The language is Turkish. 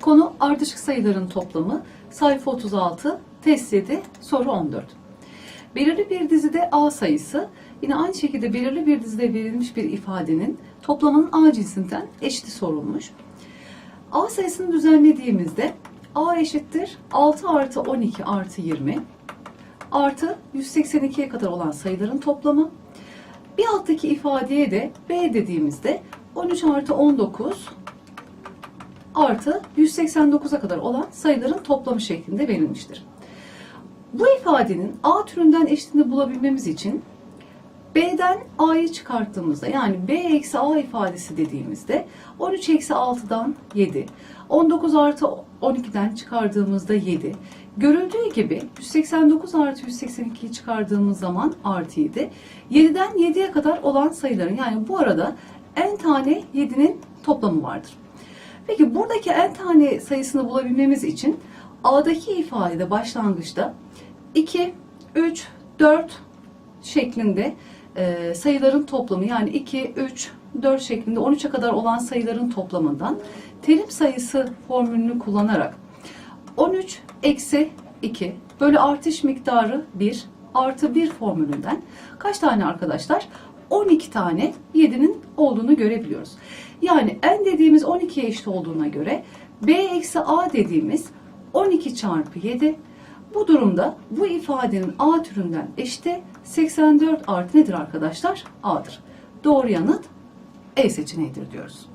Konu ardışık sayıların toplamı. Sayfa 36, test 7, soru 14. Belirli bir dizide A sayısı, yine aynı şekilde belirli bir dizide verilmiş bir ifadenin toplamının A cinsinden eşiti sorulmuş. A sayısını düzenlediğimizde A eşittir 6 artı 12 artı 20 artı 182'ye kadar olan sayıların toplamı. Bir alttaki ifadeye de B dediğimizde 13 artı 19 artı 189'a kadar olan sayıların toplamı şeklinde verilmiştir. Bu ifadenin A türünden eşitini bulabilmemiz için B'den A'yı çıkarttığımızda yani B eksi A ifadesi dediğimizde 13 eksi 6'dan 7, 19 artı 12'den çıkardığımızda 7. Görüldüğü gibi 189 artı 182'yi çıkardığımız zaman artı 7. 7'den 7'ye kadar olan sayıların yani bu arada n tane 7'nin toplamı vardır. Peki buradaki n tane sayısını bulabilmemiz için A'daki ifadede başlangıçta 2, 3, 4 şeklinde e, sayıların toplamı yani 2, 3, 4 şeklinde 13'e kadar olan sayıların toplamından terim sayısı formülünü kullanarak 13 eksi 2 bölü artış miktarı 1 artı 1 formülünden kaç tane arkadaşlar? 12 tane 7'nin olduğunu görebiliyoruz. Yani n dediğimiz 12'ye eşit olduğuna göre b eksi a dediğimiz 12 çarpı 7 bu durumda bu ifadenin a türünden eşiti 84 artı nedir arkadaşlar? a'dır. Doğru yanıt E seçeneğidir diyoruz.